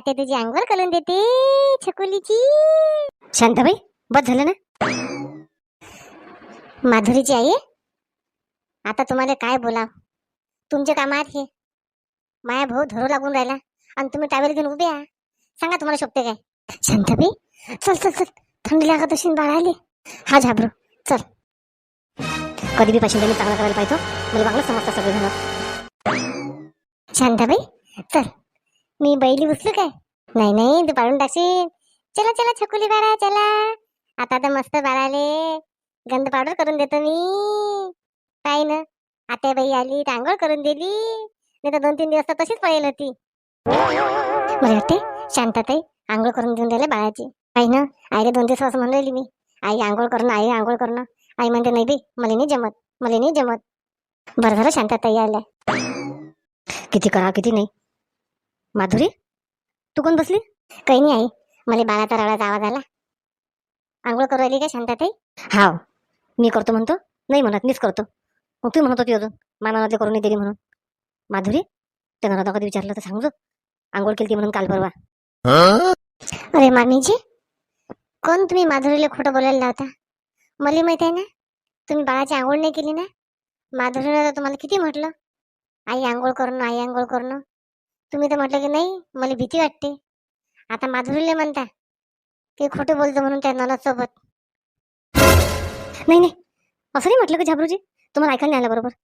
आते तुझी अंघोळ करून देते छकुलीची. शांताबाई बस झालं ना? माधुरीची आई आता तुम्हाला काय बोला तुमचे काम आहेत हे. माया भाऊ धरू लागून राहिला. आणि तुम्ही टावेल घेऊन उभे आहा. सांगा तुम्हाला शोभते काय? शांताबाई चल चल चल. थंडी लागत असेल बाळाले हा झाबरू चल. कधी बी पाशिंदा मी चांगला करायला पाहिजे मला चांगलं समजतं सगळे जण शांताबाई चल. मी बैली उचलू काय? नाही नाही तू पाडून टाकशील. चला चला छकुली बाळा चला. आता तर मस्त बाळाले. गंध पावडर करून देतो मी. काय ना. आता बाई आली तर आंघोळ करून दिली. नाही तर दोन तीन दिवस तर तशीच पळेल होती. मला वाटते शांतताई आंघोळ करून देऊन द्यायला बाळाची. आई ना. आईला दोन दिवस असं म्हणून राहिली मी. आई आंघोळ करणं आई आंघोळ करणं. आई म्हणते नाही बी मला नाही जमत मला नाही जमत. बरं झालं शांतताई आल्या. किती करा किती नाही. माधुरी तू कोण बसली? काही नाही आई मला बाळाचा रडाचा आवाज आला. आंघोळ करू राहिली का शांताताई? हाव मी करतो म्हणतो नाही म्हणत मीच करतो. मग तू म्हणत होती अजून मानामध्ये करून नाही दिली म्हणून. माधुरी त्यानं नव्हता कधी विचारलं तर सांगतो आंघोळ केली म्हणून काल परवा. अरे मामीजी कोण तुम्ही माधुरीला खोटं बोलायला लावता? मला माहीत आहे ना तुम्ही बाळाची आंघोळ नाही केली ना? माधुरीनं तर तुम्हाला किती म्हटलं? आई आंघोळ करणं आई आंघोळ करणं. तुम्ही तर म्हटलं की नाही मला भीती वाटते. आता माधुरीला म्हणता की खोटं बोलतो म्हणून त्या ननद सोबत. नाही नाही. असं नाही म्हटलं की झाबरूजी? तुम्हाला ऐकायला नाही आलं बरोबर?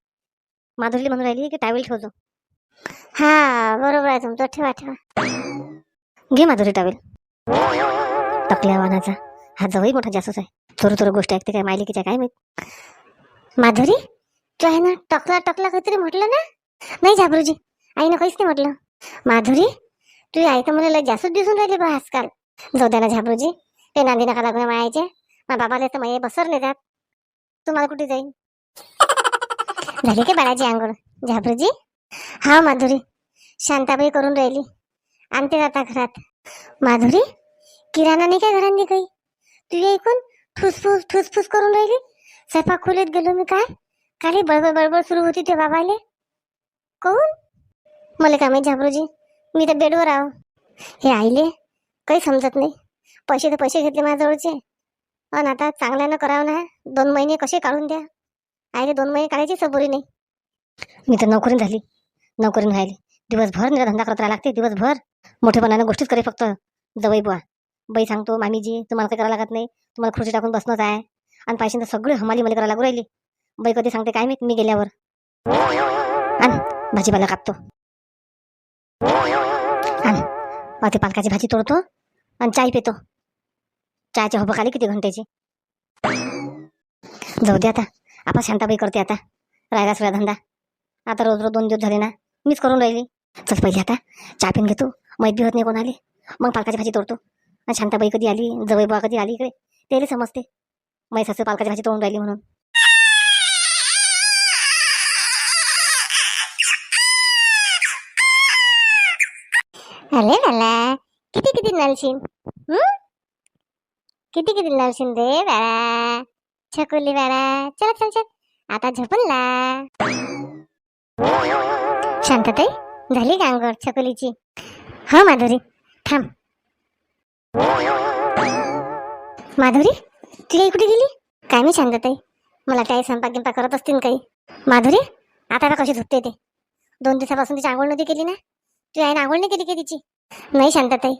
माधुरीला म्हणून राहिली की टॅवेल ठेवतो. हा बरोबर आहे तुमचं. ठेवा ठेवा. घे माधुरी टॅवेल टकल्या वाहनाचा हा जवळही मोठा जासूस आहे. थोडं थोडं गोष्ट ऐकते काय मायलिकीच्या काय माहीत? माधुरी? तू आहे ना टकला टकला काहीतरी म्हटलं ना? नाही झाबरूजी. आईनं काहीच नाही म्हटलं. माधुरी तू आई तर मला लय जास्तच दिसून राहिली बा आजकाल. जाऊ द्या ना झाबरूजी ते नांदी नका लागून मायाचे माझ्या बाबाला तर माये बसरले जात तुम्हाला कुठे जाईल झाली का बाळाची आंघोळ. झाबरूजी? हा माधुरी शांताबाई करून राहिली. आणते आता घरात. माधुरी किराणा नाही काय घरांनी काही तू ऐकून फुसफुस फुसफुस करून राहिली? स्वयंपाक खोलीत गेलो मी काय खाली बडबड बडबड सुरू होती ते बाबाले. कोण? मला काय माहीत झाबरूजी मी तर बेडवर आहो. हे आईले काही समजत नाही. पैसे तर पैसे घेतले माझ्याजवळचे. पण आता चांगल्यानं करावं ना दोन महिने कसे काढून द्या. आईले दोन महिने काढायची सबोरी नाही. मी तर नोकरी झाली नोकरी राहिली. दिवसभर निरा धंदा करत राहायला लागते दिवसभर. मोठेपणानं गोष्टीच करे फक्त. जवळ बुवा. बाई सांगतो मामीजी तुम्हाला काही करायला लागत नाही. तुम्हाला खुर्ची टाकून बसणंच आहे. आणि पैशांत सगळी हमाली मला करायला लागू राहिली. बाई कधी सांगते काय मी मी गेल्यावर. आणि भाजीपाला कापतो. आण ते पालकाची भाजी तोडतो आणि चाय पितो. चहाच्या होबक आली किती घंट्याची जाऊ दे आता. आपण शांताबाई करते आता. राहिला सगळा धंदा. आता रोज रोज दोन दिवस झाले ना मीच करून राहिली. चल पहिले आता चहा पिऊन घेतो. माहीत बी होत नाही कोण आली मग पालकाची भाजी तोडतो. आणि शांताबाई कधी आली? जवळ बुवा कधी आली इकडे? त्याला समजते. मै सासू पालकाची भाजी तोडून राहिली म्हणून. अरे झाला किती किती नलशीन हं? किती किती नलशीन रे बाळा? छकुली बाळा? चल चल चल. आता झोपून ला शांतताई झाली का अंघोळ छकुलीची? हा माधुरी. थांब. माधुरी ती कुठे गेली? काय मी शांतताई? मला काही स्वयंपाक गिंपाक करत असतील काही. माधुरी आता कशी झुकते ते. दोन दिवसापासून तिची आंघोळ नव्हती केली ना? तू आईने आंघोळ नाही केली का तिची? नाही शांतताई.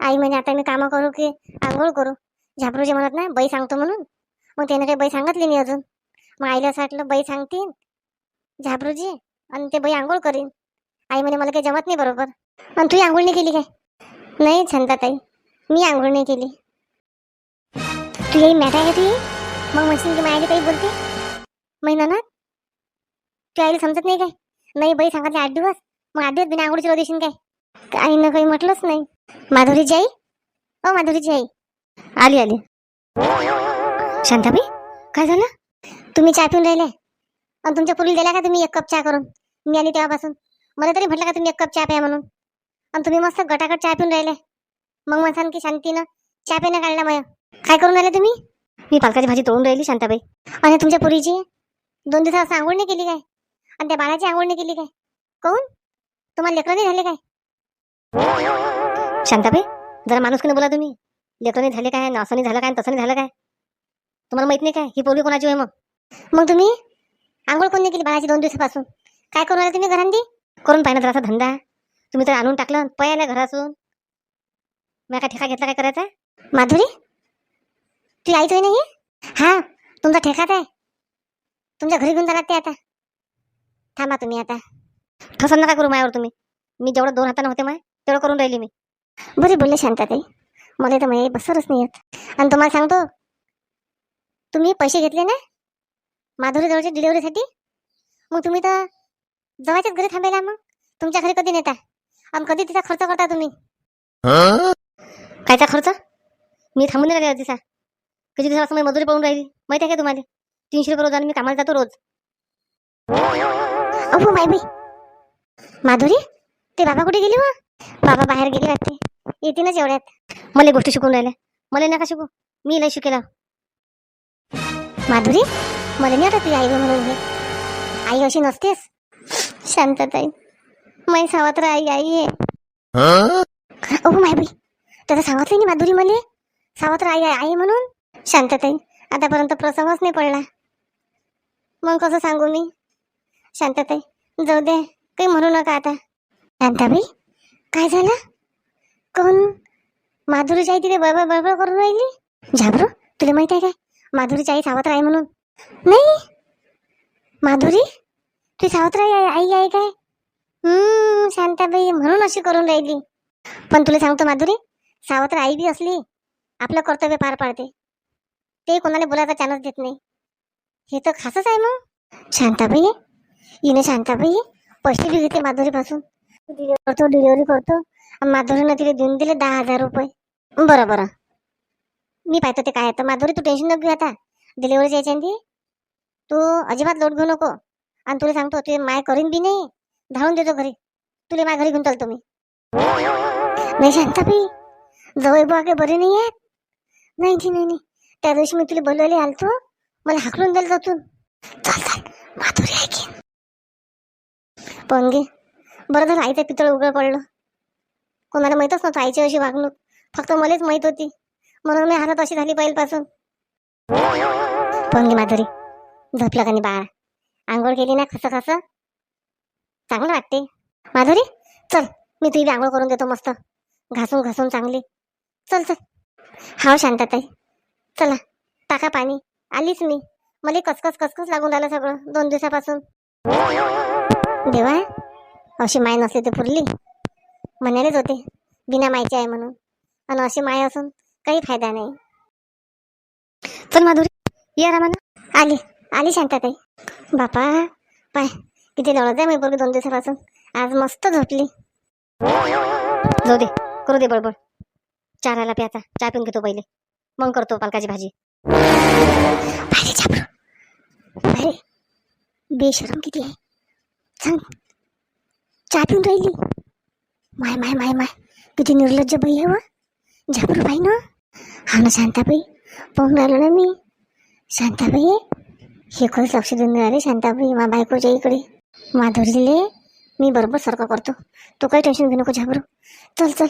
आई म्हणे आता मी कामं करू की आंघोळ करू. झापरूजी म्हणत ना बाई सांगतो म्हणून. मग त्याने काही बाई सांगितली नाही अजून. मग आईला असं वाटलं बाई सांगतील झापरूजी आणि ते बाई आंघोळ करीन. आई म्हणे मला काही जमत नाही बरोबर. आणि तू आंघोळ नाही केली काय? नाही शांताताई मी आंघोळ नाही केली. तू येई मॅट आहे का तू मग म्हणशील की माझ्या काही बोलते? महिना ना तू आईला समजत नाही काय? नाही बाई सांगितले आठ दिवस. मग आठ दिवस बिना आंघोळची रोज काय? आईनं काही म्हटलंच नाही. माधुरीची आई ओ माधुरीची आई आली आली. शांताबाई काय झालं? तुम्ही चहा पिऊन राहिले? आणि तुमच्या पुरी दिला का तुम्ही एक कप चहा करून? मी आली तेव्हापासून. मला तरी म्हटलं का तुम्ही एक कप चहा प्या म्हणून? आणि तुम्ही मस्त गटागट चहा पिऊन राहिले. मग म्हणसान की शांतीनं चहा पिणं काढला मग काय करून राहिले तुम्ही? मी पालकाची भाजी तोडून राहिली शांताबाई. आणि तुमच्या पुरीची? दोन दिवसापासून आंघोळ नाही केली काय? आणि त्या बाळाची आंघोळ नाही केली काय? कोण तुम्हाला लेकरं नाही झाले काय? शांताबाई जरा माणूस बोला तुम्ही. लेकरणी झाले काय असं नाही झालं काय तसं झालं काय? तुम्हाला माहीत नाही काय? ही पोरगी कोणाची आहे मग? मग तुम्ही? आंघोळ कोण केली बाळाची दोन दिवसापासून? काय करून राहिले तुम्ही घरांदी करून पाहिजे जरासा धंदा. तुम्ही तर आणून टाकलं पयाला घरासून. मी काय ठेका घेतला काय करायचा? माधुरी? ती आईच होय नाही हा? तुमचा ठेकाच आहे. तुमच्या घरी घेऊन जाणार ते आता. थांबा तुम्ही आता. ठसन नका करू मायावर तुम्ही. मी जेवढं दोन हातानं होते माय सगळं करून राहिली मी. बरे बोलले शांताताई. मला तर माझी बसरच नाही येत. आणि तुम्हाला सांगतो तुम्ही पैसे घेतले ना माधुरी जवळच्या मग तुम्ही तर जवळच्याच घरी थांबायला मग. तुमच्या घरी कधी नेता? आणि कधी तिचा खर्च करता तुम्ही? कायचा खर्च? मी थांबून नाही तिचा दिसा. किती दिवसापासून मी मजुरी पाहून राहिली. माहिती आहे का तुम्हाला? तीनशे रुपये रोज आणि मी कामाला जातो रोज. अहो माय बाई. माधुरी? ते बाबा कुठे गेले व? बाबा बाहेर गेले वाटते. ना जेवढ्यात. मला गोष्टी शिकून राहिल्या मला नका शिकू. मी नाही शिकेला माधुरी मला नाही वाटत तुझी आई म्हणून हे आई अशी नसतेस. शांतताई. मै सावत्र आई आई आहे. अहो माय बाई. त्याचं सांगितलं नाही माधुरी मला? सावत्र आई आहे आई म्हणून? शांतताई आतापर्यंत प्रसंगच नाही पडला. मग कसं सांगू मी? शांतताई जाऊ दे. काही म्हणू नका आता. शांताबाई काय झालं? कोण? माधुरीची आई तिथे बळबळ बळबळ करून राहिली? झाबरू तुला माहीत आहे काय? माधुरीची आई सावत्र आहे म्हणून. नाही. माधुरी तू सावत्र आई आई आहे काय? हम्म शांताबाई म्हणून अशी करून राहिली. पण तुला सांगतो माधुरी सावत्र आई बी असली आपलं कर्तव्य पार पाडते. ते कोणाला बोलायचा चान्स देत नाही. हे तर खासच आहे मग. शांताबाई हिने शांताबाई पैसे बी घेते माधुरीपासून. डिलिव्हरी करतो डिलिव्हरी करतो. आणि माधुरीनं तिला देऊन दिले दहा हजार रुपये. बरं बरं. मी पाहतो ते काय आहे. तर माधुरी तू टेन्शन नको घेऊ आता. डिलिव्हरीच्या ती? तू अजिबात लोट घेऊ नको. आणि तुला सांगतो तुझे माय करीन बी नाही धावून देतो घरी. तुला माय घरी घेऊन चालतो मी. नाही बी जवळ बुवा काही बरे नाही आहेत. नाही जी नाही नाही. त्या दिवशी मी तुला बोलवले आलतो. मला हाकलून दिलं जातून. चाल चाल. माधुरी ऐकीन पण घे. बरं झालं आईचं पितळ उघड पडलं. कोणाला माहीतच नव्हतं आईची अशी वागणूक. फक्त मलाच माहीत होती. म्हणून मी हातात अशी झाली पहिल्यापासून पण माधुरी झोपलं का नाही बाळा? आंघोळ केली ना खसं खसं चांगलं वाटते. माधुरी चल मी तुझी आंघोळ करून देतो मस्त. घासून घासून चांगली. चल चल. हाव शांतताई. चला टाका पाणी. आलीच मी. मला कसकस कसकस लागून राहिलं सगळं दोन दिवसापासून. देवा अशी माय नसली तर पुरली. म्हणालेच होते बिना मायची आहे म्हणून. आणि अशी माय असून काही फायदा नाही. चल माधुरी या रामाना. आली आली शांताताई. बापा पाय किती लढत आहे मी पोरगी दोन दिवसापासून. आज मस्त झोपली. जाऊ दे करू दे बडबड चारायला प्याचा चहा पिऊन घेतो पहिले. मग करतो पालकाची भाजी. अरे बेशरम किती आहे. सांग. चहा पिऊन राहिली. माय माय माय माय. किती निर्लज्ज बाई आहे व. झापरू बाई ना. हा ना शांताबाई. पाहून राहिलो ना मी. शांताबाई हे खरंच लक्ष देऊन राहिले शांताबाई. मा बायकोच्या इकडे. माधुरीले मी बरोबर सारखं करतो. तू काही टेन्शन घेऊ नको झाबरू चल चल.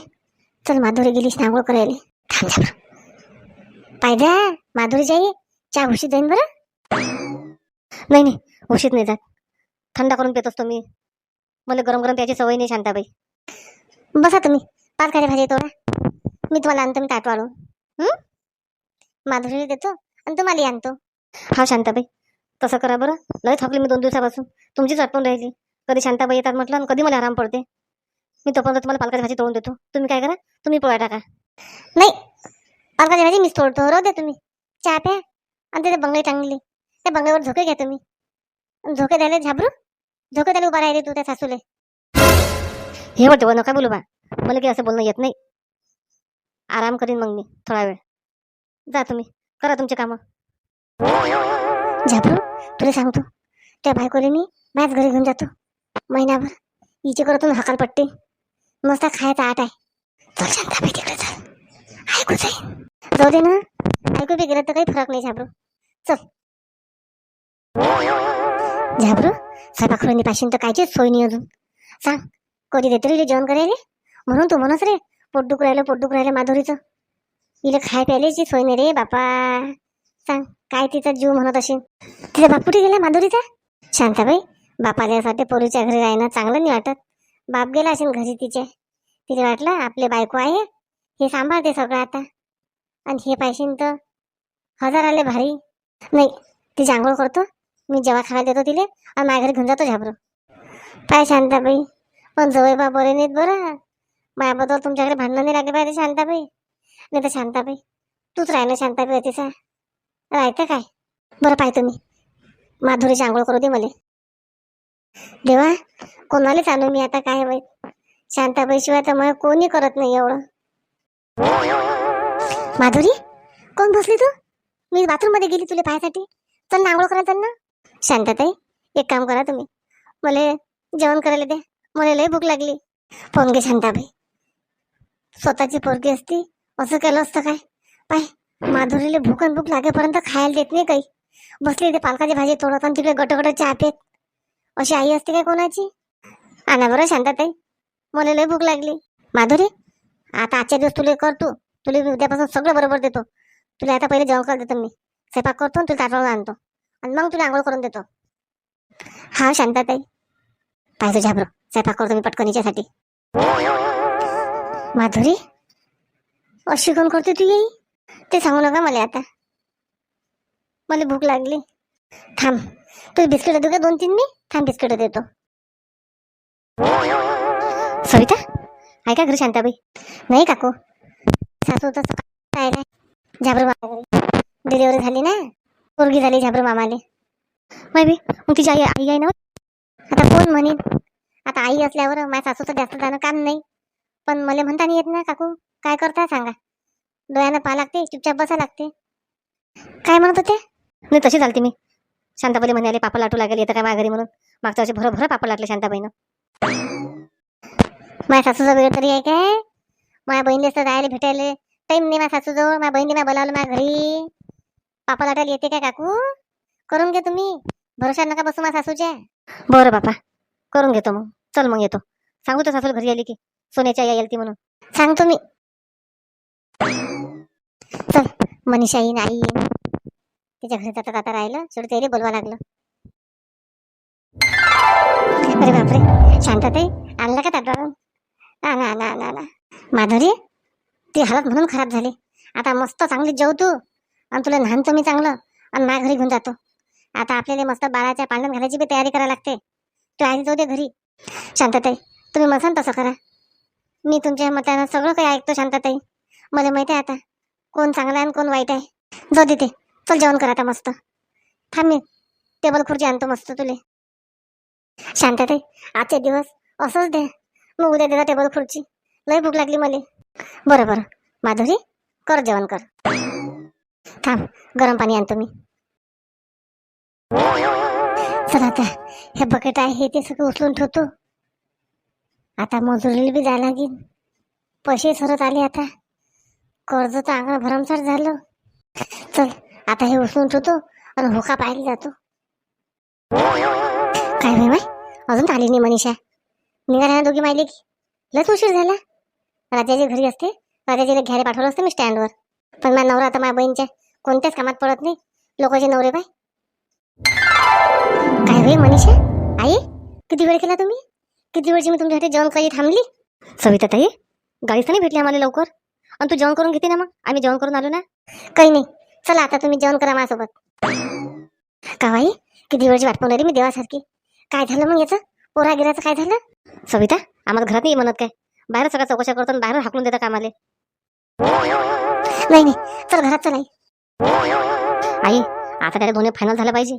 चल माधुरी गेलीस ना करायला थांब झाबरू पायद्या माधुरी जाई. चहा उशीत जाईन बरं. नाही नाही. उशीत नाही जात. थंड करून पेत असतो मी. मला गरम गरम त्याची सवय नाही शांताबाई. बसा तुम्ही. पालकाच्या भाजी तोडा. मी तुम्हाला आणतो मी ताट वाढून माधुरीला देतो आणि तुम्हाला आणतो. हा शांताबाई. तसं करा बरं. लय थकली मी दोन दिवसापासून. तुमचीच आठवण राहिली. कधी शांताबाई येतात म्हटलं आणि कधी मला आराम पडते. मी तोपर्यंत तुम्हाला पालकाची भाजी तोडून देतो. तुम्ही काय करा? तुम्ही पोळ्या टाका. नाही. पालकाची भाजी मीच तोडतो. राहू द्या तुम्ही. चहा प्या. आणि तिथे बंगले चांगली. त्या बंगल्यावर झोके घ्या तुम्ही. झोके द्यायला झाबरू झोके त्याला उभा राहिले तू त्या सासूले. हे वाटतं बा नका बोलू बा. मला काही असं बोलणं येत नाही. आराम करीन मग मी थोडा वेळ. जा तुम्ही करा तुमचे कामं. झाबरू तुला सांगतो त्या बायकोले मी माझ्याच घरी घेऊन जातो. महिनाभर हिचे करतून हकालपट्टी मस्त खायचा आट आहे. चल शांताबाई तिकडे चल. ऐकू जाईन जाऊ दे ना. ऐकू बी गेलं तर काही फरक नाही झाबरू. चल. झाबरू स्वयंपाकखोरणी पाशीन तर कायचीच सोय नाही अजून. सांग कधी देते रे जेवण करायला? म्हणून तू म्हणस रे पोट दुख राहिलं पोट दुख राहिलं माधुरीचं. इले खाय प्यायल्याची सोय नाही रे बापा. सांग काय तिचा जीव म्हणत असेल तिचा बाप कुठे गेला माधुरीचा? शांताबाई बापाला यासाठी पोरीच्या घरी राहणं चांगलं नाही वाटत. बाप गेला असेल घरी तिचे तिला वाटलं आपले बायको आहे. हे सांभाळते सगळं आता. आणि हे पाहिजे तर हजार आले भारी. नाही तिची आंघोळ करतो. मी जेव्हा खायला देतो तिले आणि माझ्या घरी घेऊन जातो झाबरू. पाय शांताबाई. पण जवळ बा बरे नाहीत बरं. माझ्याबद्दल तुमच्याकडे भांडणं नाही लागले पाहिजे शांताबाई. नाही तर शांताबाई तूच राह ना शांताबाई तिचा राहतं काय? बरं पाहतो मी माधुरीची आंघोळ करू दे मला. देवा कोणालाच आणू मी आता काय बाई शांताबाई शिवाय तर मग कोणी करत नाही एवढं. माधुरी कोण बसली तू? मी बाथरूममध्ये गेली तुला पाहायसाठी. चल ना आंघोळ करा चल ना शांतताई एक काम करा तुम्ही. मला जेवण करायला द्या मला लय भूक लागली. फोन घे शांताबाई. स्वतःची पोरगी असती असं केलं असतं काय? पाय माधुरीला भूक आणि भूक लागेपर्यंत खायला देत नाही काही. बसली ते पालकाची भाजी तोडत आणि तिकडे गट चहा पेत. अशी आई असते काय कोणाची? आणा बरं शांताताई. मला लय भूक लागली. माधुरी आता आजच्या दिवस तुला कर तू. तुला उद्यापासून सगळं बरोबर देतो. तुला आता पहिले जेवण कर देतो मी. स्वयंपाक करतो आणि तुला ताटवाला आणतो. आणि मग तुला आंघोळ करून देतो. हा शांताताई. पाहिजे झाबरो स्वयंपाक करतो मी पटकन हिच्यासाठी. माधुरी? अशी कोण करते तू येई. ते सांगू नका मला आता. मला भूक लागली. थांब. तू बिस्किट देऊ का दोन तीन मी? थांब बिस्किट देतो. सविता? ऐका का घरी शांताबाई. नाही काकू. सासू तसं काय डिलिव्हरी झाली ना? पोरगी झाली झाबरू मामाले. माय बी मग तिची आई आई आहे ना आता कोण म्हणेन? आता आई असल्यावर माझ्या सासूचं जास्त जाणं काम नाही. पण मला म्हणता नाही येत ना काकू. काय करता सांगा? डोळ्यानं पा लागते चुपचाप बसा लागते. काय म्हणत होते? नाही तशी चालते मी. शांताबाई म्हणाले पापा लाटू लागेल येतं काय माझ्या घरी म्हणून? मागच्या वर्षी भरं भरं पापा लाटले शांताबाईनं. माझ्या सासूचा वेळ तरी आहे काय? माझ्या बहिणीला तर जायला भेटायला. टाइम नाही माझ्या सासूजवळ. माझ्या बहिणीने मला बोलावलं माझ्या घरी. पापा लाटायला येते काय काकू? करून घे तुम्ही. भरोसा नका बसू माझ्या सासूच्या बरं बापा. करून घेतो मग. चल मग येतो. सांगू तर सासूला घरी आली की. सोन्याची आई आली ती म्हणून. सांगतो मी चल मनीषा येईन आई येईन तिच्या घरी जाता जाता राहिलं. शेवटी त्याला बोलवा लागलं. अरे बापरे. शांतताई आणलं का ताटवाळून आणा आणा आणा आणा माधुरी ती हालत म्हणून खराब झाली. आता मस्त चांगली जेव तू. आणि तुला लहानचं मी चांगलं. आणि माझ्या घरी घेऊन जातो. आता आपल्याला मस्त बाळाच्या पांढरण घालायची बी तयारी करायला लागते. तू आई जाऊ दे घरी. शांतताई तुम्ही म्हणसान तसं करा. मी तुमच्या मतानं सगळं काही ऐकतो शांतताई. मला माहिती आहे आता कोण चांगला आहे आणि कोण वाईट आहे. जाऊ दे ते. चल जेवण कर आता मस्त. थांब मी. टेबल खुर्ची आणतो मस्त तुले. शांतताई आजचे दिवस असंच दे. मग उद्या देता टेबल खुर्ची. लय भूक लागली मला. बरं बरं. माधुरी कर जेवण कर. थांब गरम पाणी आणतो मी. चला आता हे बकेट आहे हे ते सगळं उचलून ठेवतो. आता मजुरीला बी जायला लागेल. पैसे सरत आले आता. कर्ज तर अंगण भरमसाठ झालं. चल आता हे उचलून ठेवतो आणि हुका पाहायला जातो. काय भाई माय अजून आली नाही मनीषा. निघाल्या ना दोघी मायले की लयच उशीर झाला. राजाच्या घरी असते. राजाजीला घ्यायला पाठवलं असतं मी स्टँडवर पण माझा नवरा आता माझ्या बहीणच्या कोणत्याच कामात पडत नाही. लोकांचे नवरे बाय. काय बाई मनीषा आई किती वेळ केला तुम्ही? किती वेळची मी तुमच्यासाठी जेवण काही थांबली? सविता ताई गाडीच नाही भेटली आम्हाला लवकर. आणि तू जेवण करून घेते ना मग? आम्ही जेवण करून आलो ना? काही नाही. चला आता तुम्ही जेवण करा माझ्यासोबत. कावाई किती वेळची वाट पाहून मी देवासारखी. काय झालं मग याचं? पोरा गिराचं काय झालं? सविता आम्हाला घरात नाही म्हणत काय? बाहेर सगळ्या चौकशा करतो आणि बाहेर हाकलून देतात कामाले नाही नाही. चल घरात चल आई आई आता त्याला दोन्ही फायनल झालं पाहिजे.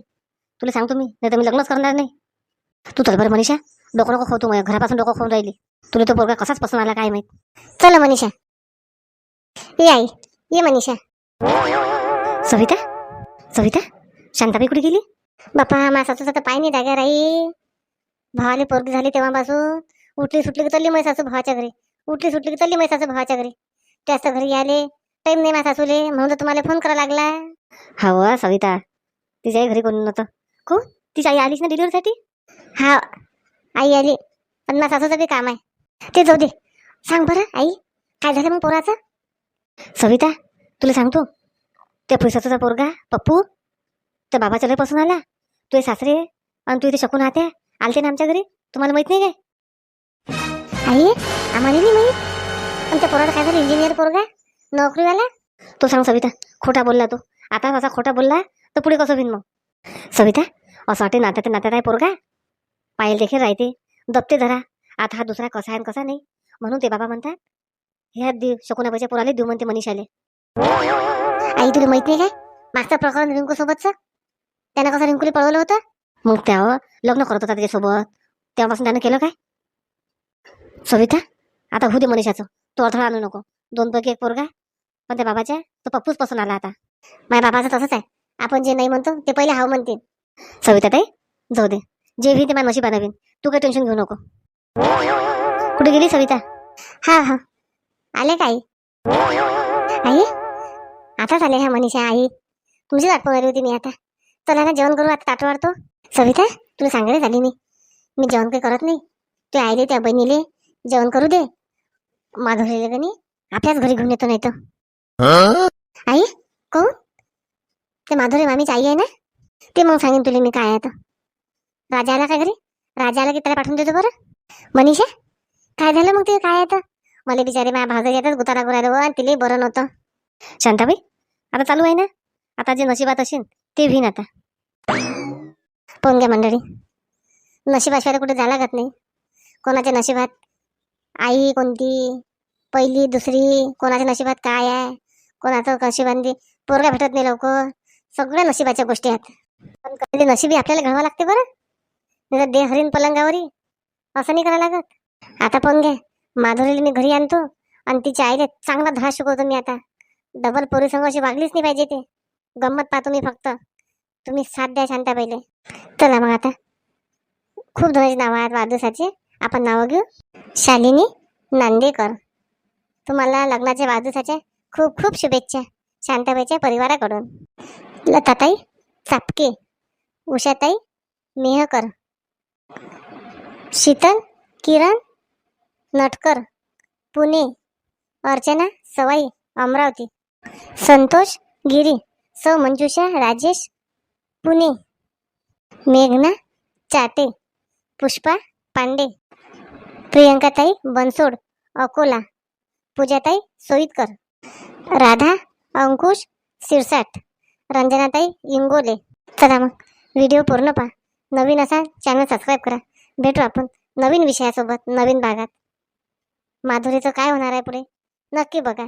तुला सांगतो मी नाही तर मी लग्नच करणार नाही. तू तर बरं मनीषा डोकं नको खाऊ तू माझ्या घरापासून डोकं खाऊन राहिली. तुला तो पोरगा कसाच पसंत आला काय माहीत? चल मनीषा. ये आई ये मनीषा. सविता? सविता? शांताबाई कुठे गेली? बापा माझ्या सासूचा तर पाय नाही जागा राही भावाली पोरगी झाली तेव्हापासून. उठली सुटली की चालली माझ्या सासू भावाच्या घरी. उठली सुटली की चालली माझ्या सासू भावाच्या घरी. त्याच घरी आले टाइम नाही माझ्या सासूले. म्हणून तर तुम्हाला फोन करा लागला. हा व सविता. तिच्या आई घरी कोण नव्हतं? कोण? तिची आई आलीच ना डिलिव्हरीसाठी हा आई आली. पण माझ्या सासूचं बी काम आहे. ते जाऊ दे. सांग बरं आई. काय झालं मग पोराचं? सविता तुला सांगतो. त्या पैसाचा पोरगा पप्पू त्या बाबाच्या लय पसून आला. तुझे सासरे आणि तू इथे शकून आहात आलते ना आमच्या घरी? तुम्हाला माहीत नाही काय? आई आम्हाला नाही माहीत. आमच्या पोराला काय झालं? इंजिनियर पोरगा? नोकरीवाला तो सांग सविता खोटा बोलला तो. आता असा खोटा बोलला तर पुढे कसं होईन मग? सविता असं वाटे नात्यात नात्यात आहे पोरगा? पायल देखील राहते. दबते धरा आता हा दुसरा कसा आहे आणि कसा नाही? म्हणून ते बाबा म्हणतात ह्या देव शकुनाबाईच्या पोराले देऊ म्हणते मनीषाले. आई तुला माहीत नाही काय? मागचं प्रकरण रिंकू सोबतचं? त्यानं कसं रिंकूला पळवलं होतं? मग त्यावर लग्न करत होता त्याच्यासोबत. तेव्हापासून त्यानं केलं काय? सविता आता होऊ दे मनीषाचं. तो अडथळा आणू नको. दोन पैकी एक पोरगा. पण त्या बाबाच्या तो पप्पूच पासून आला आता. माझ्या बाबाचं तसंच आहे. आपण जे नाही म्हणतो ते पहिले हाव म्हणते सविता ताई जाऊ दे. जे भी ते माझ्या नशिबा बनवीन. तू काही टेन्शन घेऊ नको. कुठे गेली सविता? हा हा. आले काय आई? आताच आले ह्या मनीषा आई. तुमची वाट होती मी आता. चला ना जेवण करू आता ताट वाढतो सविता तुला सांगायला झाली मी. मी जेवण काही करत नाही. तू आईले त्या बहिणीले जेवण करू दे. माधुरीले का नाही? आपल्याच घरी घेऊन येतो नाही तर आई कोण? ते माधुरी मामीची आई आहे ना? ते मग सांगेन तुला मी काय आहे तर. राजा आला काय घरी? राजा आला की त्याला पाठवून देतो बरं? मनीषा काय झालं मग ते? काय आहे तर? मला बिचारे माझ्या भाग येतात गुतारा गुरायला आणि तिला बरं नव्हतं. शांताबाई आता चालू आहे ना? आता जे नशिबात असेल ते होईन आता. पाहून घ्या मंडळी. नशिबाशिवाय कुठे जायला लागत नाही. कोणाच्या नशिबात? आई कोणती? पहिली दुसरी? कोणाच्या नशिबात काय आहे? कोणाचं नशिबांनी पोरगा भेटत नाही लवकर. सगळ्या नशिबाच्या गोष्टी आहेत. पण कधी नशिबी आपल्याला घडवा लागते बरं? नाही तर दे हरीन पलंगावरी. असं नाही करायला लागत. आता पण घे. माधुरीला मी घरी आणतो. आणि तिच्या आईला चांगला धडा शिकवतो मी आता. डबल पोरी अशी वागलीच नाही पाहिजे ते. गंमत पाहतो मी फक्त. तुम्ही साथ द्या शांता पहिले. चला मग आता. खूप जणांची नावं आहेत वाढदिवसाचे. आपण नावं घेऊ. शालिनी नांदेकर. तुम्हाला लग्नाच्या वाढदिवसाच्या खूप खूप शुभेच्छा शांताबाईच्या परिवाराकडून. लताताई चापके उषाताई मेहकर शीतल किरण नटकर पुणे अर्चना सवाई अमरावती संतोष गिरी सौ मंजुषा राजेश पुणे मेघना चाटे पुष्पा पांडे प्रियंकाताई बनसोड अकोला पूजाताई सोईतकर. राधा अंकुश सिरसाट रंजनाताई इंगोले. चला मग व्हिडिओ पूर्ण पहा. नवीन असाल चॅनल सबस्क्राईब करा. भेटू आपण नवीन विषयासोबत नवीन भागात. माधुरीचं काय होणार आहे पुढे? नक्की बघा.